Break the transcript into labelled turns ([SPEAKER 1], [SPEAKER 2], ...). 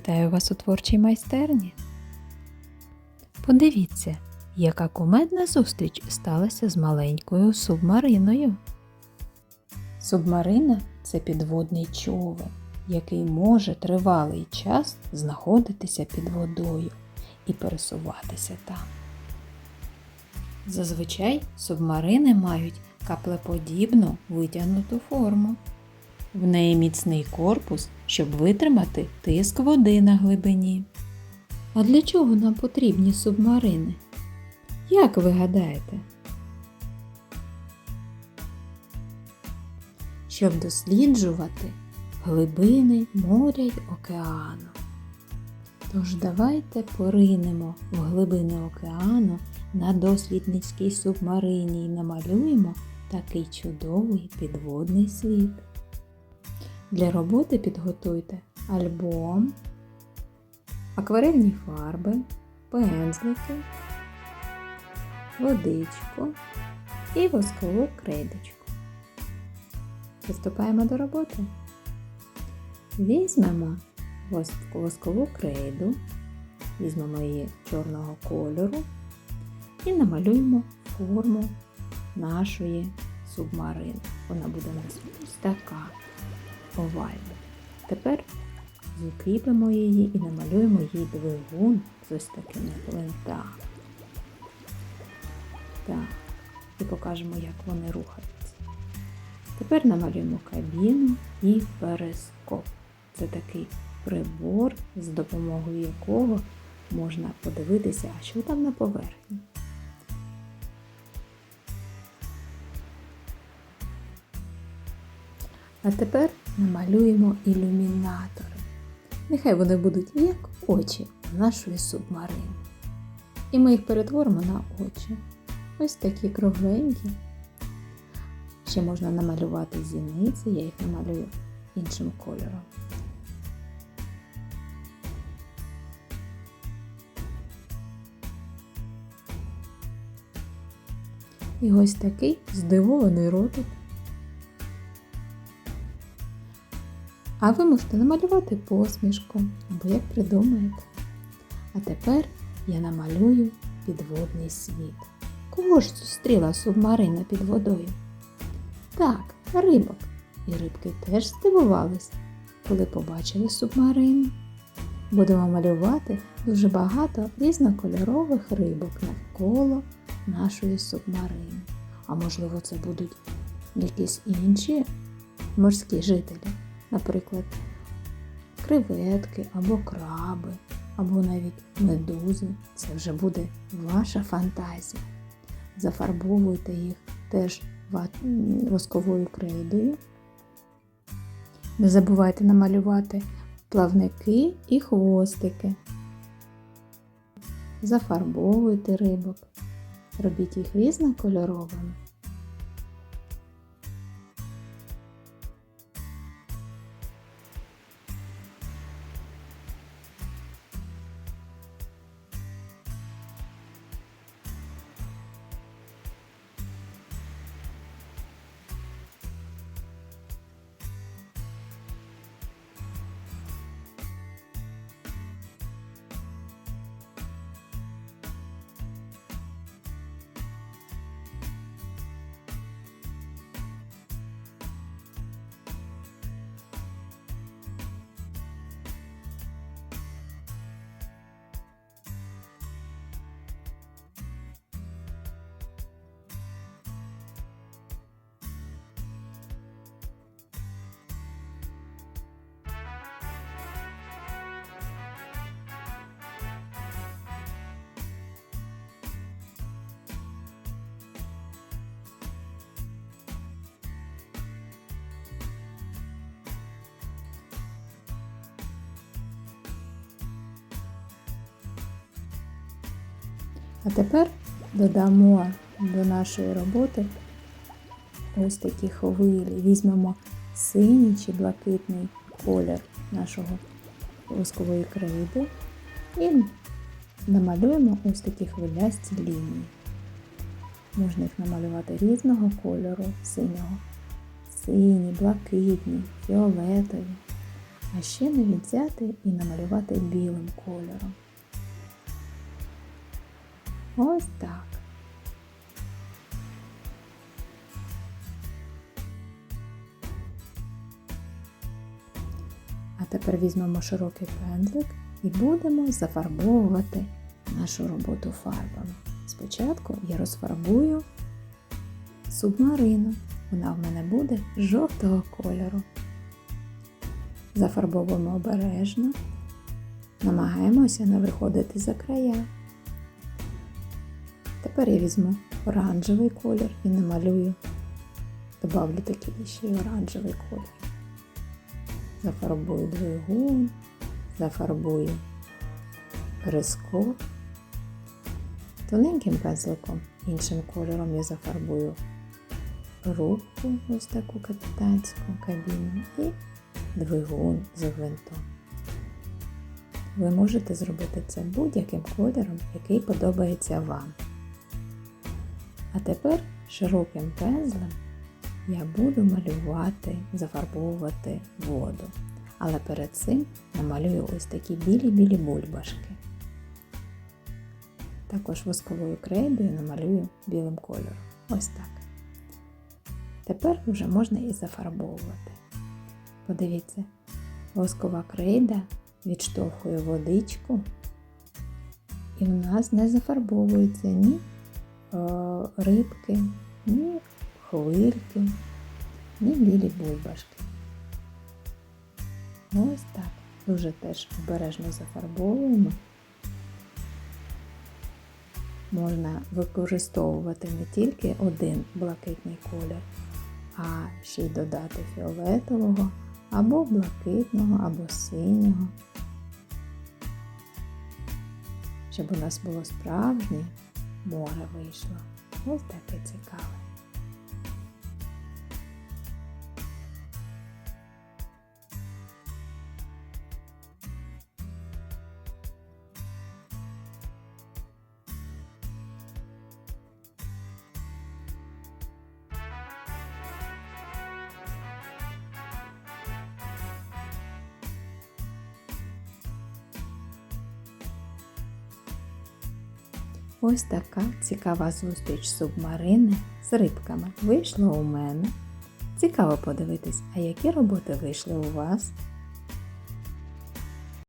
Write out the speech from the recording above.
[SPEAKER 1] Вітаю вас у творчій майстерні. Подивіться, яка кумедна зустріч сталася з маленькою субмариною. Субмарина це підводний човен, який може тривалий час знаходитися під водою і пересуватися там. Зазвичай субмарини мають каплеподібну витягнуту форму. В неї міцний корпус, щоб витримати тиск води на глибині. А для чого нам потрібні субмарини? Як ви гадаєте? Щоб досліджувати глибини моря й океану. Тож давайте поринемо в глибини океану на дослідницькій субмарині і намалюємо такий чудовий підводний світ. Для роботи підготуйте альбом, акварельні фарби, пензлики, водичку і воскову крейдочку. Приступаємо до роботи. Візьмемо воскову крейду, візьмемо її чорного кольору і намалюємо форму нашої субмарини. Вона буде у нас ось така овальна. Тепер закріпимо її і намалюємо їй двигун з ось такими гвинтами. Так, і покажемо, як вони рухаються. Тепер намалюємо кабіну і перископ. Це такий прибор, з допомогою якого можна подивитися, а що там на поверхні. А тепер намалюємо ілюмінатори. Нехай вони будуть як очі нашої субмарини. І ми їх перетворимо на очі. Ось такі кругленькі. Ще можна намалювати зіниці, я їх намалюю іншим кольором. І ось такий здивований ротик. А ви можете намалювати посмішку або як придумаєте. А тепер я намалюю підводний світ. Кого ж зустріла субмарина під водою? Так, рибок. І рибки теж здивувались, коли побачили субмарину. Будемо малювати дуже багато різнокольорових рибок навколо нашої субмарини. А можливо, це будуть якісь інші морські жителі наприклад, креветки або краби, або навіть медузи. Це вже буде ваша фантазія. Зафарбовуйте їх теж восковою крейдою. Не забувайте намалювати плавники і хвостики. Зафарбовуйте рибок. Робіть їх різнокольоровими. А тепер додамо до нашої роботи ось такі хвилі. Візьмемо синій чи блакитний колір нашого воскової крейди і намалюємо ось такі хвилясті лінії. Можна їх намалювати різного кольору, синього, сині, блакитні, фіолетові. А ще навіть взяти і намалювати білим кольором. Ось так. А тепер візьмемо широкий пензлик і будемо зафарбовувати нашу роботу фарбами. Спочатку я розфарбую субмарину. Вона в мене буде жовтого кольору. Зафарбовуємо обережно, намагаємося не виходити за края. Тепер я візьму оранжевий колір і намалюю, добавлю такий ще й оранжевий колір. Зафарбую двигун, зафарбую перископ. Тоненьким пензликом іншим кольором я зафарбую рубку, ось таку капітанську кабіну і двигун з гвинтом. Ви можете зробити це будь-яким кольором, який подобається вам. А тепер широким пензлем я буду малювати, зафарбовувати воду. Але перед цим намалюю ось такі білі-білі бульбашки. Також восковою крейдою намалюю білим кольором. Ось так. Тепер вже можна і зафарбовувати. Подивіться, воскова крейда відштовхує водичку, і в нас не зафарбовуються ні рибки, ні хвильки, ні білі бульбашки. Ось так. Дуже теж обережно зафарбовуємо. Можна використовувати не тільки один блакитний колір, а ще й додати фіолетового або блакитного, або синього, щоб у нас було справжнє море вийшло. Ось таке цікаве. Ось така цікава зустріч субмарини з рибками вийшла у мене. Цікаво подивитись, а які роботи вийшли у вас.